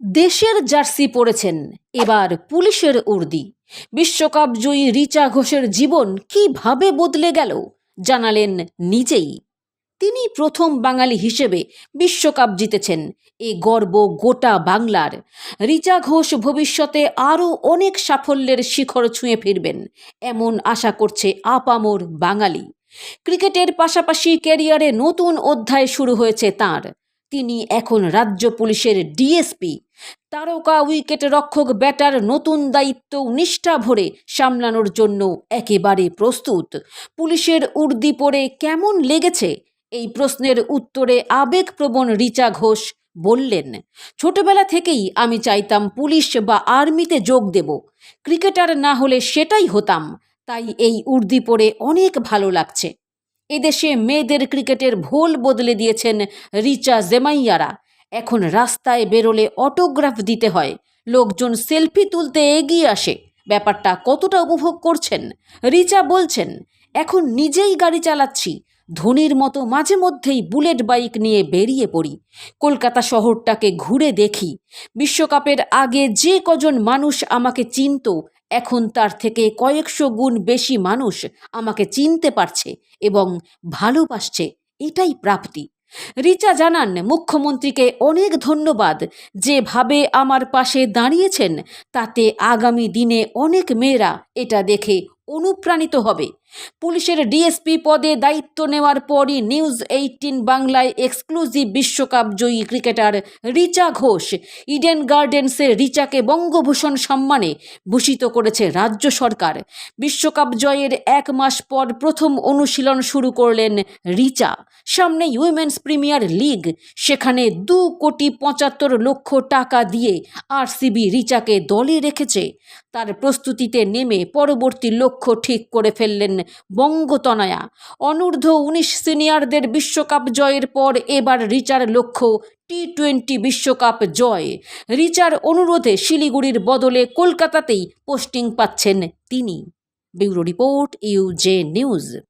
দেশের জার্সি পরেছেন। এবার পুলিশের উর্দি। বিশ্বকাপ জয়ী রিচা ঘোষের জীবন কীভাবে বদলে গেল, জানালেন নিজেই। তিনি প্রথম বাঙালি হিসেবে বিশ্বকাপ জিতেছেন। এ গর্ব গোটা বাংলার। রিচা ঘোষ ভবিষ্যতে আরও অনেক সাফল্যের শিখর ছুঁয়ে ফিরবেন, এমন আশা করছে আপামর বাঙালি। ক্রিকেটের পাশাপাশি ক্যারিয়ারে নতুন অধ্যায় শুরু হয়েছে তার। তিনি এখন রাজ্য পুলিশের ডিএসপি। তারকা, উইকেট রক্ষক, ব্যাটার, নতুন দায়িত্ব, নিষ্ঠা ভরে সামলানোর জন্য একেবারে প্রস্তুত। পুলিশের উর্দি পরে কেমন লেগেছে? এই প্রশ্নের উত্তরে আবেগপ্রবণ রিচা ঘোষ বললেন, ছোটবেলা থেকেই আমি চাইতাম পুলিশ বা আর্মিতে যোগ দেব। ক্রিকেটার না হলে সেটাই হতাম। তাই এই উর্দি পরে অনেক ভালো লাগছে। এদেশে মেয়েদের ক্রিকেটের ভোল বদলে দিয়েছেন রিচা জেমাইয়ারা। এখন রাস্তায় বেরোলে অটোগ্রাফ দিতে হয়। লোকজন সেলফি তুলতে এগিয়ে আসে। ব্যাপারটা কতটা উপভোগ করছেন? রিচা বলছেন, এখন নিজেই গাড়ি চালাচ্ছি। ধোনির মতো মাঝে মধ্যেই বুলেট বাইক নিয়ে বেরিয়ে পড়ি। কলকাতা শহরটাকে ঘুরে দেখি। বিশ্বকাপের আগে যে কজন মানুষ আমাকে চিনত এখন তার থেকে কয়েকশো গুণ বেশি মানুষ আমাকে চিনতে পারছে এবং ভালোবাসছে, এটাই প্রাপ্তি। রিচা জানান, মুখ্যমন্ত্রীকে অনেক ধন্যবাদ যেভাবে আমার পাশে দাঁড়িয়েছেন, তাতে আগামী দিনে অনেক মেয়েরা এটা দেখে অনুপ্রাণিত হবে। পুলিশের ডিএসপি পদে দায়িত্ব নেওয়ার পরই নিউজ এইটিন বাংলায় এক্সক্লুসিভ বিশ্বকাপ জয়ী ক্রিকেটার রিচা ঘোষ, ইডেন গার্ডেন্সে রিচাকে বঙ্গভূষণ সম্মানে ভূষিত করেছে রাজ্য সরকার। বিশ্বকাপ জয়ের এক মাস পর প্রথম অনুশীলন শুরু করলেন রিচা। সামনে উইমেন্স প্রিমিয়ার লিগ, সেখানে দু কোটি পঁচাত্তর লক্ষ টাকা দিয়ে আরসিবি রিচাকে দলে রেখেছে। তার প্রস্তুতিতে নেমে পরবর্তী লক্ষ্য ঠিক করে ফেললেন বঙ্গতনয়া। অনূর্ধ্ব উনিশ সিনিয়রদের বিশ্বকাপ জয়ের পর এবার রিচার লক্ষ্য টি টোয়েন্টি বিশ্বকাপ জয়। রিচার অনুরোধে শিলিগুড়ির বদলে কলকাতাতেই পোস্টিং পাচ্ছেন তিনি। Bureau report UJ news.